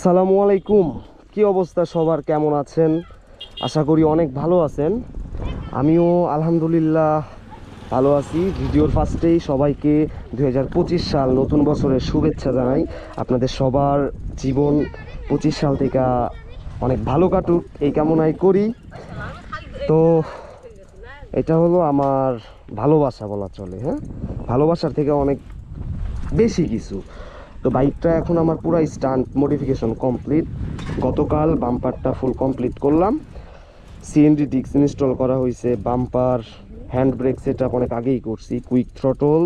আসসালামু আলাইকুম। কি অবস্থা সবার? কেমন আছেন? আশা করি অনেক ভালো আছেন। আমিও আলহামদুলিল্লাহ ভালো আছি। ভিডিওর ফার্স্টেই সবাইকে দু হাজার পঁচিশ সাল নতুন বছরের শুভেচ্ছা জানাই। আপনাদের সবার জীবন পঁচিশ সাল থেকে অনেক ভালো কাটুক, এই কামনাই করি। তো এটা হলো আমার ভালোবাসা বলা চলে হ্যাঁ? ভালোবাসার থেকে অনেক বেশি কিছু। তো বাইকটা এখন আমার পুরো স্টান্ট মডিফিকেশন কমপ্লিট গতকাল বাম্পারটা ফুল কমপ্লিট করলাম। সিএনডি ডিক্স ইনস্টল করা হয়েছে বাম্পার হ্যান্ড ব্রেক সেট অনেক আগেই করছি কুইক থ্রটল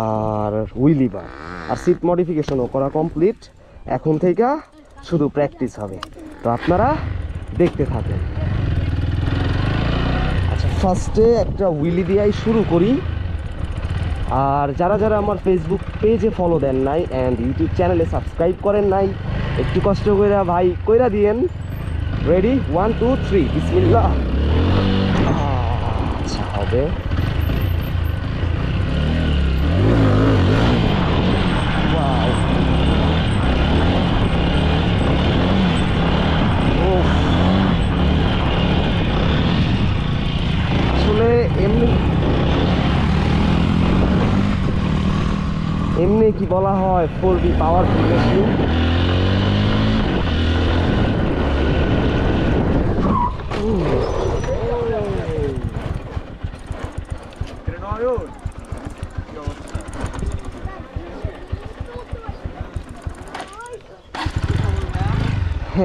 আর হুইলিভার আর সিট মডিফিকেশনও করা কমপ্লিট এখন থেকে শুধু প্র্যাকটিস হবে। তো আপনারা দেখতে থাকেন। আচ্ছা ফার্স্টে একটা উইলি দিয়েই শুরু করি। আর যারা যারা আমার ফেসবুক পেজে ফলো দেন নাই অ্যান্ড ইউটিউব চ্যানেলে সাবস্ক্রাইব করেন নাই, একটু কষ্ট করে ভাই কইরা দিয়েন। রেডি ওয়ান টু থ্রি বিসমিল্লা আচ্ছা হবে। কি বলা হয়? ফোর বি পাওয়ারফুল মেশিন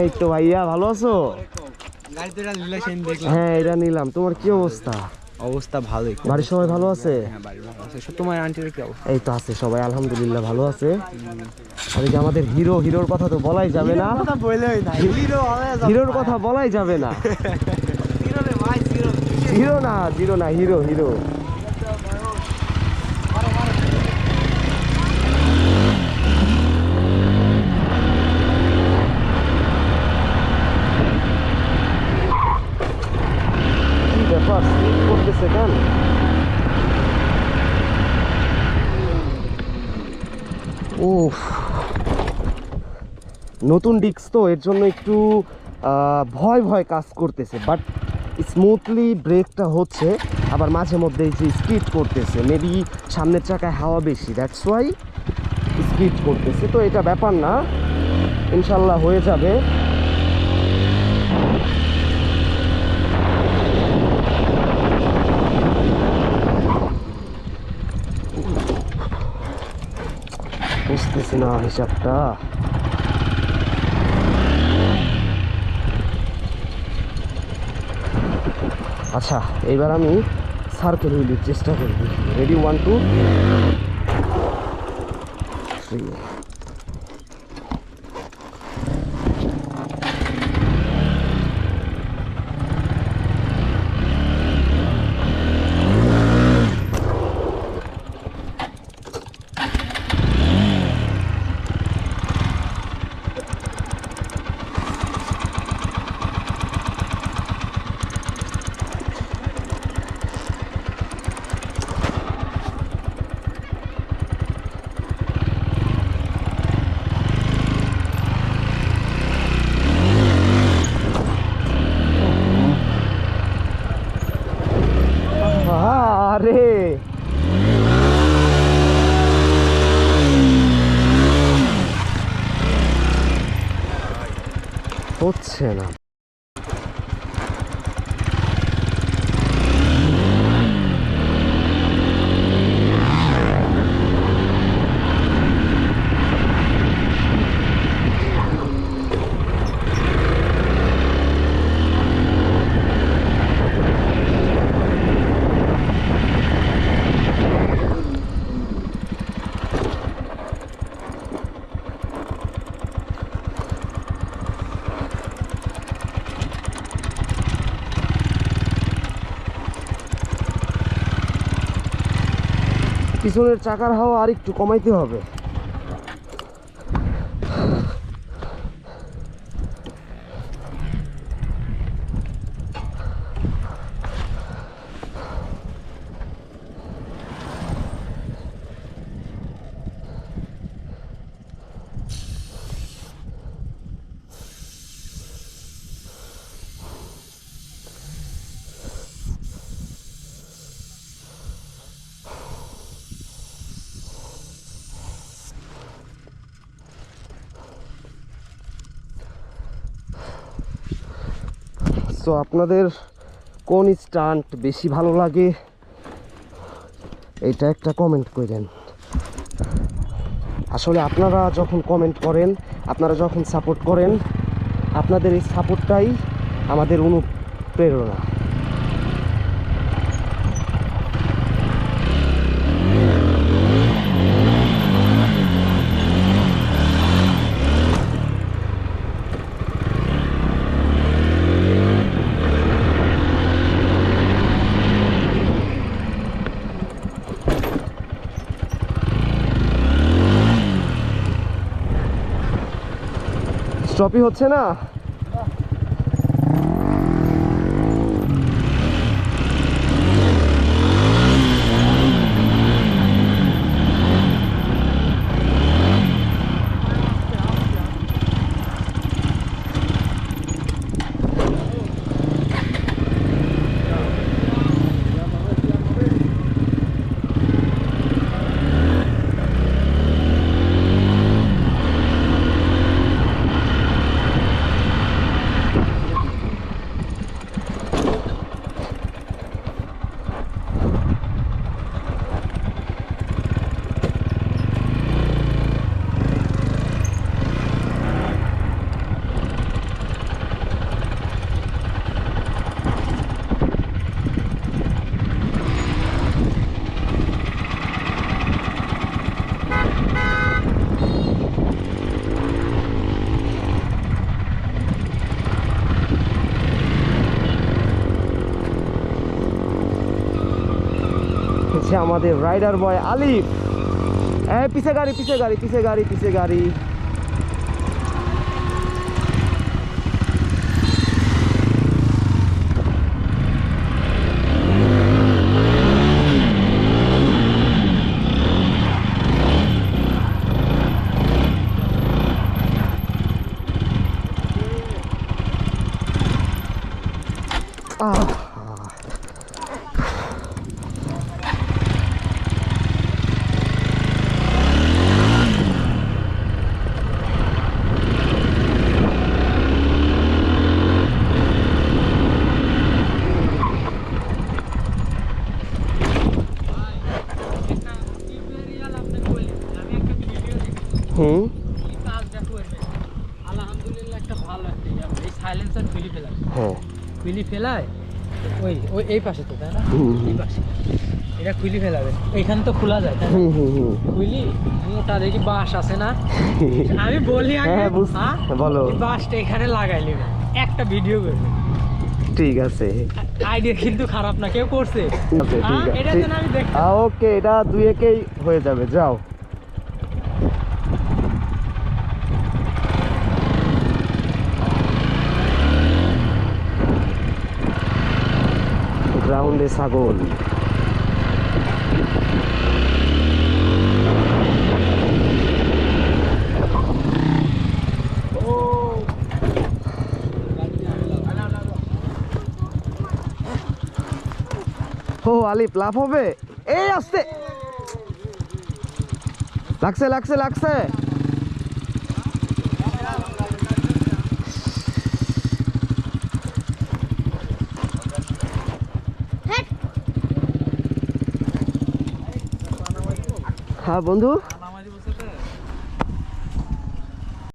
এই তো ভাইয়া ভালো আছো? হ্যাঁ এটা নিলাম। তোমার কি অবস্থা? অবস্থা ভালোই। বাড়ির সবাই ভালো আছে? হ্যাঁ বাড়ি ভালো আছে। তোমার আন্টির কি অবস্থা? এই তো আছে সবাই আলহামদুলিল্লাহ ভালো আছে। আর এই যে আমাদের হিরো হিরোর কথা তো বলাই যাবে না। কথা বলেই না হিরো হিরোর কথা বলাই যাবে না। হিরো না হিরো। হিরো না জিরো না হিরো হিরো কি ব্যাপার স্লিপ করতেছে কেন উফ নতুন ডিস্ক তো, এর জন্য একটু ভয় ভয় কাজ করতেছে বাট স্মুথলি ব্রেকটা হচ্ছে, আবার মাঝে মধ্যে যে স্কিড করতেছে মেবি সামনের চাকায় হাওয়া বেশি দ্যাটস ওয়াই স্কিড করতেছে, তো এটা ব্যাপার না, ইনশাল্লাহ হয়ে যাবে। বুঝতেছি না হিসাবটা। আচ্ছা এবার আমি সার্কেল হুইলের চেষ্টা করব। রেডি ওয়ান টু থ্রি আরে হচ্ছে না পিছনের চাকার হাওয়া আর একটু কমাইতে হবে। সো আপনাদের কোন স্টান্ট বেশি ভালো লাগে, এটা একটা কমেন্ট করেন আসলে আপনারা যখন কমেন্ট করেন, আপনারা যখন সাপোর্ট করেন, আপনাদের এই সাপোর্টটাই আমাদের অনুপ্রেরণা। স্টপই হচ্ছে না? হচ্ছে আমাদের রাইডার বয় আলিফ। হ্যাঁ পিছে গাড়ি পিছে গাড়ি পিছে গাড়ি পিছে গাড়ি। আহ হুম আলহামদুলিল্লাহ একটা ভালো একটা ইয়ে হবে। এই সাইলেন্সার খুলি ফেলায় হ্যাঁ খুলি ফেলায়? ওই ওই এই পাশে তো তাই না। এই পাশে। এটা খুলি ফেলাবে। এইখানে তো খোলা যায় খুলি মোটা দেখি বাঁশ আছে না? আমি বলি আগে হ্যাঁ, বুঝ- হ্যাঁ? বলো। বাঁশটা এখানে লাগাই নেবে। একটা ভিডিও করবে। ঠিক আছে। আইডিয়া কিন্তু খারাপ না কেউ করছে। হ্যাঁ, এটা আমি দেখতে ওকে এটা দুই একেই হয়ে যাবে যাও। গ্রাউন্ডে ছাগল ও আলিফ লাভ হবে? এই আসতে। লাগছে লাগছে লাগছে। হ্যাঁ বন্ধু?